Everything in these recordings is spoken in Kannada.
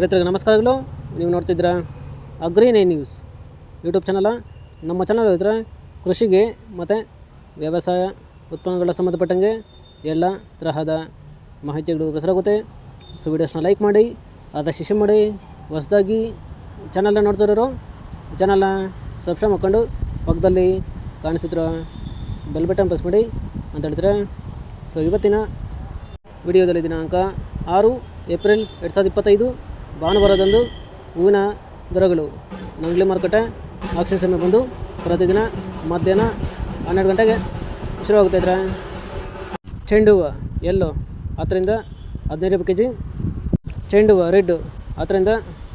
ರೈತರಿಗೆ ನಮಸ್ಕಾರಗಳು. ನೀವು ನೋಡ್ತಿದ್ದೀರಾ agri nine news YouTube channel. ನಮ್ಮ ಚಾನಲ್ ಇದ್ರೆ ಕೃಷಿಗೆ ಮತ್ತು ವ್ಯವಸಾಯ ಉತ್ಪನ್ನಗಳ ಸಂಬಂಧಪಟ್ಟಂಗೆ ಎಲ್ಲ ತರಹದ ಮಾಹಿತಿಗಳು ಪ್ರಸರಾಗುತ್ತೆ ಸೊ, ವಿಡಿಯೋಸ್ನ ಲೈಕ್ ಮಾಡಿ, ಆದಷ್ಟು ಶಿಶು ಮಾಡಿ. ಹೊಸದಾಗಿ ಚಾನಲ್ನ ನೋಡ್ತಿರೋರು ಚಾನಲ್ನ ಸಬ್ಸ್ಕ್ರೈಬ್ ಮಾಡ್ಕೊಂಡು ಪಕ್ಕದಲ್ಲಿ ಕಾಣಿಸಿದ್ರು ಬೆಲ್ ಬಟನ್ ಪ್ರೆಸ್ ಮಾಡಿ ಅಂತ ಹೇಳ್ತಾರೆ ಸೊ, ಇವತ್ತಿನ ವಿಡಿಯೋದಲ್ಲಿ ದಿನಾಂಕ ಆರು ಏಪ್ರಿಲ್ ಎರಡು ಸಾವಿರದ ಇಪ್ಪತ್ತೈದು. ಭಾನುವಾರದಂದು ಹೂವಿನ ದರಗಳು. ನಂಗ್ಲಿ ಮಾರುಕಟ್ಟೆ ಆಕ್ಸಿಜನ್ ಸಮಯ ಬಂದು ಪ್ರತಿದಿನ ಮಧ್ಯಾಹ್ನ ಹನ್ನೆರಡು ಗಂಟೆಗೆ ಶುರುವಾಗುತ್ತೆ ಚೆಂಡು ಹೂವು ಎಲ್ಲೋ ಹತ್ತರಿಂದ ಹದಿನೈದು ರೂಪಾಯಿ ಕೆ ಜಿ ಚೆಂಡು ಹೂವು ರೆಡ್ಡು ಹತ್ತರಿಂದ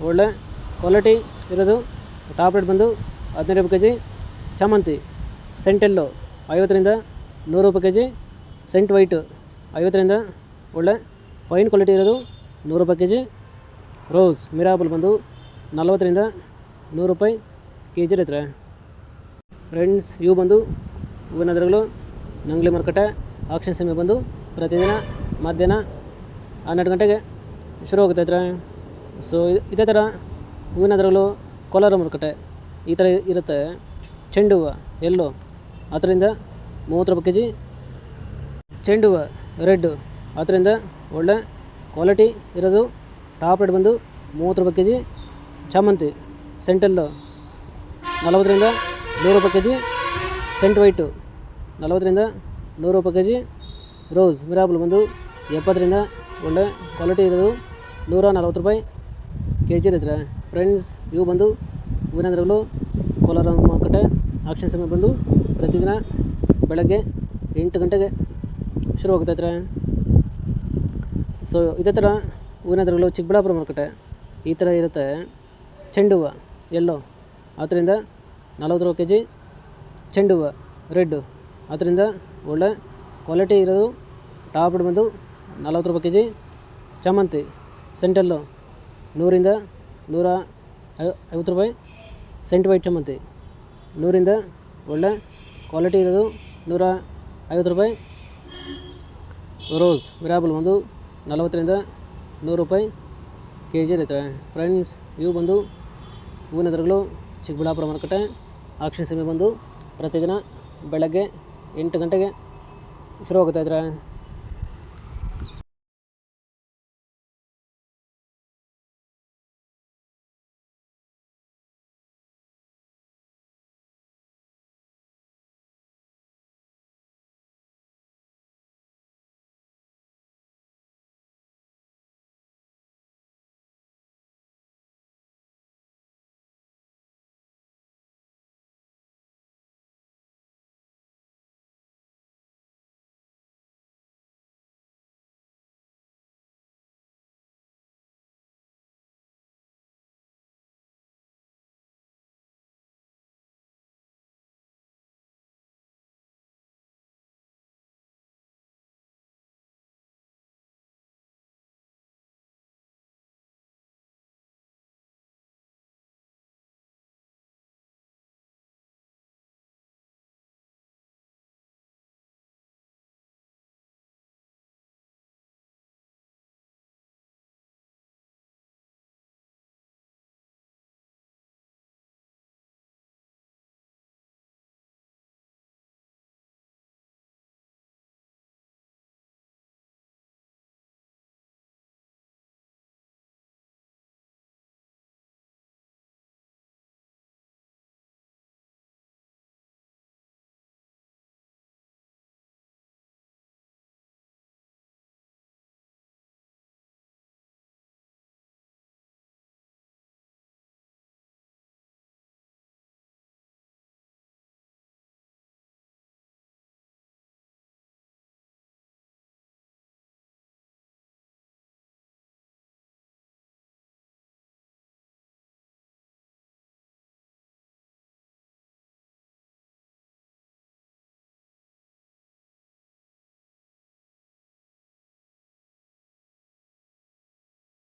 ಒಳ್ಳೆ ಕ್ವಾಲಿಟಿ ಇರೋದು. ಟಾಪ್ ರೇಟ್ ಬಂದು ಹದಿನೈದು ರೂಪಾಯಿ ಕೆ ಜಿ ಚಾಮಂತಿ ಸೆಂಟೆಲ್ಲು ಐವತ್ತರಿಂದ ನೂರು ರೂಪಾಯಿ ಕೆ ಜಿ ಸೆಂಟ್ ವೈಟು ಐವತ್ತರಿಂದ ಒಳ್ಳೆ ಫೈನ್ ಕ್ವಾಲಿಟಿ ಇರೋದು ನೂರು ರೂಪಾಯಿ ಕೆ ಜಿ ರೋಸ್ ಮಿರಾಬಲ್ ಬಂದು ನಲ್ವತ್ತರಿಂದ ನೂರು ರೂಪಾಯಿ ಕೆ ಜಿ ಇರುತ್ತೆ. ಫ್ರೆಂಡ್ಸ್, ಇವು ಬಂದು ಹೂವಿನ ದರಗಳು ನಂಗ್ಲಿ ಮಾರುಕಟ್ಟೆ ಆಕ್ಷನ್ ಸಮಯ ಬಂದು ಪ್ರತಿದಿನ ಮಧ್ಯಾಹ್ನ ಹನ್ನೆರಡು ಗಂಟೆಗೆ ಶುರು ಆಗುತ್ತೆ ಇದ್ರೆ. ಸೊ ಇದೇ ಥರ ಹೂವಿನ ದರಗಳು ಕೋಲಾರ ಮಾರುಕಟ್ಟೆ ಈ ಥರ ಇರುತ್ತೆ. ಚೆಂಡು ಹೂವು ಎಲ್ಲೋ ಅದರಿಂದ ಮೂವತ್ತು ರೂಪಾಯಿ ಕೆ ಜಿ ಚೆಂಡು ಹೂವು ರೆಡ್ಡು ಅದರಿಂದ ಒಳ್ಳೆ ಕ್ವಾಲಿಟಿ ಇರೋದು ಟಾಪ್ ರೇಟ್ ಬಂದು ಮೂವತ್ತು ರೂಪಾಯಿ ಕೆ ಜಿ ಚಾಮಂತಿ ಸೆಂಟಲ್ಲು ನಲವತ್ತರಿಂದ ನೂರು ರೂಪಾಯಿ ಕೆ ಜಿ ಸೆಂಟ್ ವೈಟು ನಲವತ್ತರಿಂದ ನೂರು ರೂಪಾಯಿ ಕೆ ಜಿ ರೋಸ್ ಮಿರಾಬಲ್ ಬಂದು ಎಪ್ಪತ್ತರಿಂದ ಒಳ್ಳೆ ಕ್ವಾಲಿಟಿ ಇರೋದು ನೂರ ನಲ್ವತ್ತು ರೂಪಾಯಿ ಕೆ ಜಿ ಇರುತ್ತೆ. ಫ್ರೆಂಡ್ಸ್ ಇವು ಬಂದು ಹೂವಿನ ದರಗಳು ಕೋಲಾರ ಮಾರುಕಟ್ಟೆ ಆಕ್ಷನ್ ಸಮಯ ಬಂದು ಪ್ರತಿದಿನ ಬೆಳಗ್ಗೆ ಎಂಟು ಗಂಟೆಗೆ ಶುರುವಾಗುತ್ತೈತ್ರೆ ಸೊ ಇದೇ ಥರ ಹೂವಿನ ದರಗಳು ಚಿಕ್ಕಬಳ್ಳಾಪುರ ಮಾರುಕಟ್ಟೆ ಈ ಥರ ಇರುತ್ತೆ. ಚೆಂಡು ಹೂವು ಎಲ್ಲೋ ಅದರಿಂದ ನಲವತ್ತು ರೂಪಾಯಿ ಕೆ ಜಿ ಚೆಂಡು ಹೂವು ರೆಡ್ಡು ಅದರಿಂದ ಒಳ್ಳೆ ಕ್ವಾಲಿಟಿ ಇರೋದು ಟಾಪ್ ಬಂದು ನಲ್ವತ್ತು ರೂಪಾಯಿ ಕೆ ಜಿ ಚಾಮಂತಿ ಸೆಂಟಲ್ಲು ನೂರಿಂದ ನೂರ ಐವತ್ತು ರೂಪಾಯಿ ಸೆಂಟ್ ವೈಟ್ ಚಾಮಂತಿ, ನೂರಿಂದ ಒಳ್ಳೆ ಕ್ವಾಲಿಟಿ ಇರೋದು ನೂರ ಐವತ್ತು ರೂಪಾಯಿ. ರೋಸ್ ಮಿರಾಬಲ್ ಬಂದು ನಲವತ್ತರಿಂದ ನೂರು ರೂಪಾಯಿ ಕೆ ಜಿ ಇರುತ್ತೆ. ಫ್ರೆಂಡ್ಸ್, ಇವು ಬಂದು ಹೂವಿನ ದರಗಳು ಚಿಕ್ಕಬಳ್ಳಾಪುರ ಮಾರುಕಟ್ಟೆ ಆಕ್ಷನ್ ಸಮಯ ಬಂದು ಪ್ರತಿದಿನ ಬೆಳಗ್ಗೆ ಎಂಟು ಗಂಟೆಗೆ ಶುರುವಾಗುತ್ತೆ ಇದ್ರೆ.